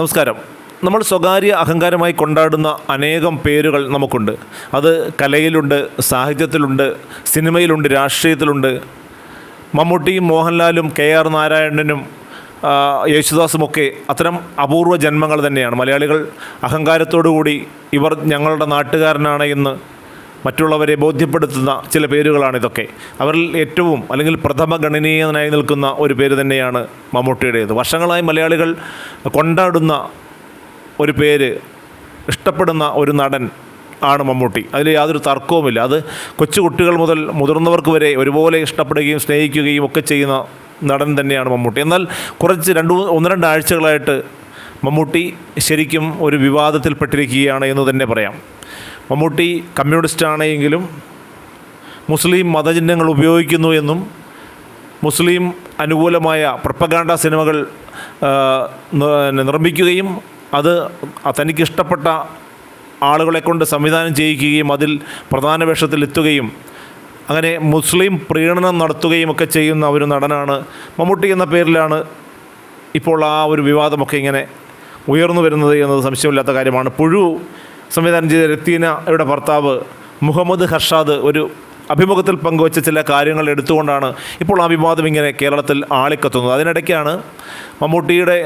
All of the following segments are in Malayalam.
നമസ്കാരം. നമ്മൾ സ്വകാര്യ അഹങ്കാരമായി കൊണ്ടാടുന്ന അനേകം പേരുകൾ നമുക്കുണ്ട്. അത് കലയിലുണ്ട് സാഹിത്യത്തിലുണ്ട് സിനിമയിലുണ്ട് രാഷ്ട്രീയത്തിലുണ്ട്. മമ്മൂട്ടിയും മോഹൻലാലും കെ ആർ നാരായണനും യേശുദാസും യേശുദാസുമൊക്കെ അത്തരം അപൂർവ ജന്മങ്ങൾ തന്നെയാണ്. മലയാളികൾ അഹങ്കാരത്തോടുകൂടി ഇവർ ഞങ്ങളുടെ നാട്ടുകാരനാണ് എന്ന് മറ്റുള്ളവരെ ബോധ്യപ്പെടുത്തുന്ന ചില പേരുകളാണ് ഇതൊക്കെ അവരിൽ ഏറ്റവും അല്ലെങ്കിൽ പ്രഥമ ഗണനീയനായി നിൽക്കുന്ന ഒരു പേര് തന്നെയാണ് മമ്മൂട്ടിയുടേത്. വർഷങ്ങളായി മലയാളികൾ കൊണ്ടാടുന്ന ഒരു പേര് ഇഷ്ടപ്പെടുന്ന ഒരു നടൻ ആണ് മമ്മൂട്ടി. അതിൽ യാതൊരു തർക്കവുമില്ല. അത് കൊച്ചുകുട്ടികൾ മുതൽ മുതിർന്നവർക്ക് വരെ ഒരുപോലെ ഇഷ്ടപ്പെടുകയും സ്നേഹിക്കുകയും ഒക്കെ ചെയ്യുന്ന നടൻ തന്നെയാണ് മമ്മൂട്ടി. എന്നാൽ കുറച്ച് രണ്ട് ഒന്ന് രണ്ടാഴ്ചകളായിട്ട് മമ്മൂട്ടി ശരിക്കും ഒരു വിവാദത്തിൽപ്പെട്ടിരിക്കുകയാണ് എന്ന് തന്നെ പറയാം. മമ്മൂട്ടി കമ്മ്യൂണിസ്റ്റ് ആണെങ്കിലും മുസ്ലിം മതചിഹ്നങ്ങൾ ഉപയോഗിക്കുന്നു എന്നും മുസ്ലിം അനുകൂലമായ പ്രപ്പഗാണ്ട സിനിമകൾ നിർമ്മിക്കുകയും അത് തനിക്കിഷ്ടപ്പെട്ട ആളുകളെ കൊണ്ട് സംവിധാനം ചെയ്യിക്കുകയും അതിൽ പ്രധാന വേഷത്തിൽ എത്തുകയും അങ്ങനെ മുസ്ലിം പ്രീണനം നടത്തുകയും ഒക്കെ ചെയ്യുന്ന ഒരു നടനാണ് മമ്മൂട്ടി എന്ന പേരിലാണ് ഇപ്പോൾ ആ ഒരു വിവാദമൊക്കെ ഇങ്ങനെ ഉയർന്നു വരുന്നത് എന്നത് സംശയമില്ലാത്ത കാര്യമാണ്. പുഴു സംവിധാനം ചെയ്ത രത്തീനയുടെ ഭർത്താവ് മുഹമ്മദ് ഹർഷാദ് ഒരു അഭിമുഖത്തിൽ പങ്കുവച്ച ചില കാര്യങ്ങൾ എടുത്തുകൊണ്ടാണ് ഇപ്പോൾ ആ വിവാദം ഇങ്ങനെ കേരളത്തിൽ ആളിക്കത്തുന്നത്. അതിനിടയ്ക്കാണ് മമ്മൂട്ടിയുടെ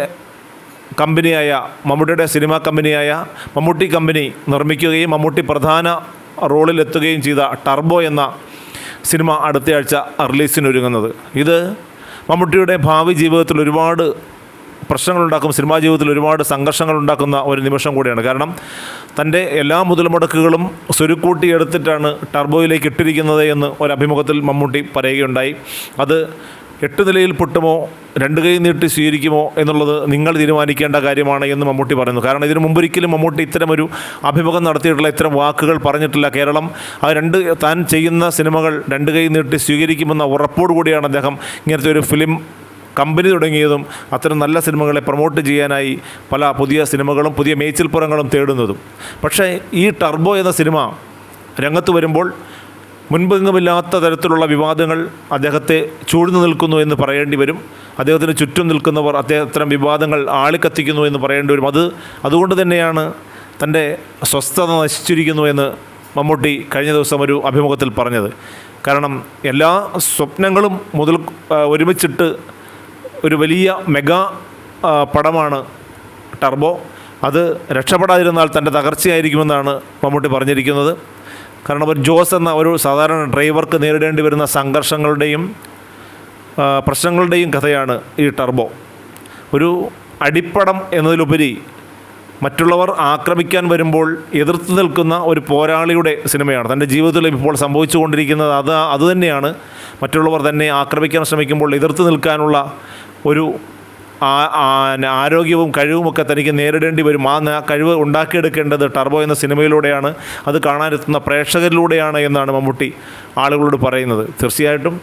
കമ്പനിയായ മമ്മൂട്ടിയുടെ സിനിമാ കമ്പനിയായ മമ്മൂട്ടി കമ്പനി നിർമ്മിക്കുകയും മമ്മൂട്ടി പ്രധാന റോളിലെത്തുകയും ചെയ്ത ടർബോ എന്ന സിനിമ അടുത്തയാഴ്ച റിലീസിനൊരുങ്ങുന്നത്. ഇത് മമ്മൂട്ടിയുടെ ഭാവി ജീവിതത്തിൽ ഒരുപാട് പ്രശ്നങ്ങളുണ്ടാക്കും സിനിമാ ജീവിതത്തിൽ ഒരുപാട് സംഘർഷങ്ങൾ ഉണ്ടാക്കുന്ന ഒരു നിമിഷം കൂടിയാണ്. കാരണം തന്റെ എല്ലാ മുതൽമുടക്കുകളും സ്വരുക്കൂട്ടി എടുത്തിട്ടാണ് ടർബോയിലേക്ക് ഇട്ടിരിക്കുന്നത് എന്ന് ഒരു അഭിമുഖത്തിൽ മമ്മൂട്ടി പറയുകയുണ്ടായി. അത് എട്ട് നിലയിൽ പൊട്ടുമോ രണ്ട് കൈ നീട്ടി സ്വീകരിക്കുമോ എന്നുള്ളത് നിങ്ങൾ തീരുമാനിക്കേണ്ട കാര്യമാണ് എന്ന് മമ്മൂട്ടി പറയുന്നു. കാരണം ഇതിനു മുമ്പൊരിക്കലും മമ്മൂട്ടി ഇത്തരമൊരു അഭിമുഖം നടത്തിയിട്ടുള്ള ഇത്തരം വാക്കുകൾ പറഞ്ഞിട്ടില്ല. കേരളം ആ രണ്ട് താൻ ചെയ്യുന്ന സിനിമകൾ രണ്ട് കൈ നീട്ടി സ്വീകരിക്കുമെന്ന ഉറപ്പോടുകൂടിയാണ് അദ്ദേഹം ഇങ്ങനത്തെ ഒരു ഫിലിം കമ്പനി തുടങ്ങിയതും അത്തരം നല്ല സിനിമകളെ പ്രൊമോട്ട് ചെയ്യാനായി പല പുതിയ സിനിമകളും പുതിയ മേച്ചിൽപ്പുറങ്ങളും തേടുന്നതും. പക്ഷേ ഈ ടർബോ എന്ന സിനിമ രംഗത്ത് വരുമ്പോൾ മുൻപെങ്ങുമില്ലാത്ത തരത്തിലുള്ള വിവാദങ്ങൾ അദ്ദേഹത്തെ ചൂഴ്ന്നു നിൽക്കുന്നു എന്ന് പറയേണ്ടി വരും. അദ്ദേഹത്തിന് ചുറ്റും നിൽക്കുന്നവർ അദ്ദേഹം അത്തരം വിവാദങ്ങൾ ആളിക്കത്തിക്കുന്നു എന്ന് പറയേണ്ടി വരും. അത് അതുകൊണ്ട് തന്നെയാണ് തന്റെ സ്വസ്ഥത നശിച്ചിരിക്കുന്നു എന്ന് മമ്മൂട്ടി കഴിഞ്ഞ ദിവസം ഒരു അഭിമുഖത്തിൽ പറഞ്ഞത്. കാരണം എല്ലാ സ്വപ്നങ്ങളും മുതൽ ഒരുമിച്ചിട്ട് ഒരു വലിയ മെഗാ പടമാണ് ടർബോ. അത് രക്ഷപ്പെടാതിരുന്നാൽ തന്റെ തകർച്ചയായിരിക്കുമെന്നാണ് മമ്മൂട്ടി പറഞ്ഞിരിക്കുന്നത്. കാരണം ഒരു ജോസ് എന്ന ഒരു സാധാരണ ഡ്രൈവർക്ക് നേരിടേണ്ടി വരുന്ന സംഘർഷങ്ങളുടെയും പ്രശ്നങ്ങളുടെയും കഥയാണ് ഈ ടർബോ. ഒരു അടിപ്പടം എന്നതിലുപരി മറ്റുള്ളവർ ആക്രമിക്കാൻ വരുമ്പോൾ എതിർത്ത് നിൽക്കുന്ന ഒരു പോരാളിയുടെ സിനിമയാണ്. തന്റെ ജീവിതത്തിൽ ഇപ്പോൾ സംഭവിച്ചുകൊണ്ടിരിക്കുന്നത് അത് അതുതന്നെയാണ് മറ്റുള്ളവർ തന്നെ ആക്രമിക്കാൻ ശ്രമിക്കുമ്പോൾ എതിർത്ത് നിൽക്കാനുള്ള ഒരു ആരോഗ്യവും കഴിവുമൊക്കെ തനിക്ക് നേരിടേണ്ടി വരും. ആ കഴിവ് ഉണ്ടാക്കിയെടുക്കേണ്ടത് ടർബോ എന്ന സിനിമയിലൂടെയാണ്. അത് കാണാനെത്തുന്ന പ്രേക്ഷകരിലൂടെയാണ് എന്നാണ് മമ്മൂട്ടി ആളുകളോട് പറയുന്നത്. തീർച്ചയായിട്ടും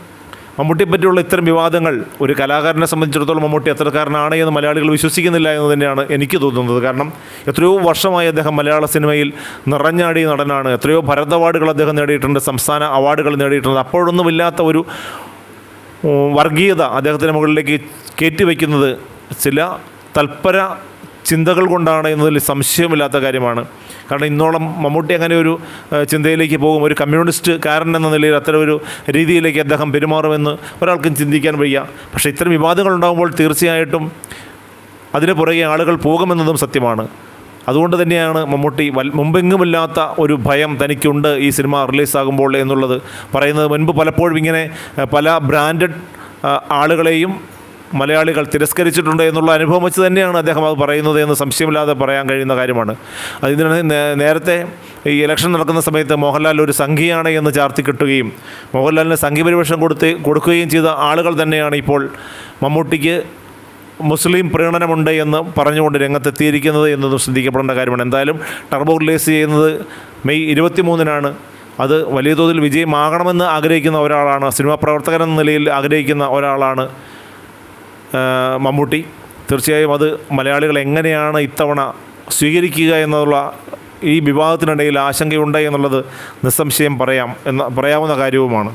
മമ്മൂട്ടിയെ പറ്റിയുള്ള ഇത്തരം വിവാദങ്ങൾ ഒരു കലാകാരനെ സംബന്ധിച്ചിടത്തോളം മമ്മൂട്ടി അത്തരക്കാരനാണ് എന്ന് മലയാളികൾ വിശ്വസിക്കുന്നില്ല എന്ന് തന്നെയാണ് എനിക്ക് തോന്നുന്നത്. കാരണം എത്രയോ വർഷമായി അദ്ദേഹം മലയാള സിനിമയിൽ നിറഞ്ഞാടിയ നടനാണ്. എത്രയോ ഭരത് അവാർഡുകൾ അദ്ദേഹം നേടിയിട്ടുണ്ട് സംസ്ഥാന അവാർഡുകൾ നേടിയിട്ടുണ്ട്. അപ്പോഴൊന്നുമില്ലാത്ത ഒരു വർഗീയത അദ്ദേഹത്തിന്റെ മുകളിലേക്ക് കയറ്റി വയ്ക്കുന്നത് ചില തൽപര ചിന്തകൾ കൊണ്ടാണ് എന്നതിൽ സംശയമില്ലാത്ത കാര്യമാണ്. കാരണം ഇന്നോളം മമ്മൂട്ടി അങ്ങനെ ഒരു ചിന്തയിലേക്ക് പോകും. ഒരു കമ്മ്യൂണിസ്റ്റ് കാരൻ എന്ന നിലയിൽ അത്തരം ഒരു രീതിയിലേക്ക് അദ്ദേഹം പെരുമാറുമെന്ന് ഒരാൾക്കും ചിന്തിക്കാൻ വയ്യ. പക്ഷേ ഇത്തരം വിവാദങ്ങൾ ഉണ്ടാകുമ്പോൾ തീർച്ചയായിട്ടും അതിന് പുറകെ ആളുകൾ പോകുമെന്നതും സത്യമാണ്. അതുകൊണ്ട് തന്നെയാണ് മമ്മൂട്ടി വൽ മുമ്പെങ്ങുമില്ലാത്ത ഒരു ഭയം തനിക്കുണ്ട് ഈ സിനിമ റിലീസാകുമ്പോൾ എന്നുള്ളത്. പറയുന്നത് മുൻപ് പലപ്പോഴും ഇങ്ങനെ പല ബ്രാൻഡഡ് ആളുകളെയും മലയാളികൾ തിരസ്കരിച്ചിട്ടുണ്ട് എന്നുള്ള അനുഭവം വെച്ച് തന്നെയാണ് അദ്ദേഹം അത് പറയുന്നത് എന്ന് സംശയമില്ലാതെ പറയാൻ കഴിയുന്ന കാര്യമാണ്. അതിന് നേരത്തെ ഈ ഇലക്ഷൻ നടക്കുന്ന സമയത്ത് മോഹൻലാൽ ഒരു സംഘിയാണ് എന്ന് ചാർത്തി കിട്ടുകയും മോഹൻലാലിന് സംഘിപരിവേഷം കൊടുത്ത് കൊടുക്കുകയും ചെയ്ത ആളുകൾ തന്നെയാണ് ഇപ്പോൾ മമ്മൂട്ടിക്ക് മുസ്ലിം പ്രീണനമുണ്ട് എന്ന് പറഞ്ഞുകൊണ്ട് രംഗത്തെത്തിയിരിക്കുന്നത് എന്നതും ശ്രദ്ധിക്കപ്പെടേണ്ട കാര്യമാണ്. എന്തായാലും ടർബോ റിലീസ് ചെയ്യുന്നത് മെയ് ഇരുപത്തി മൂന്നിനാണ് അത് വലിയ തോതിൽ വിജയമാകണമെന്ന് ആഗ്രഹിക്കുന്ന ഒരാളാണ് സിനിമാ പ്രവർത്തകൻ എന്ന നിലയിൽ ആഗ്രഹിക്കുന്ന ഒരാളാണ് മമ്മൂട്ടി. തീർച്ചയായും അത് മലയാളികൾ എങ്ങനെയാണ് ഇത്തവണ സ്വീകരിക്കുക എന്നുള്ള ഈ വിവാദത്തിനിടയിൽ ആശങ്കയുണ്ട് എന്നുള്ളത് നിസ്സംശയം പറയാം എന്ന പറയാവുന്ന കാര്യവുമാണ്.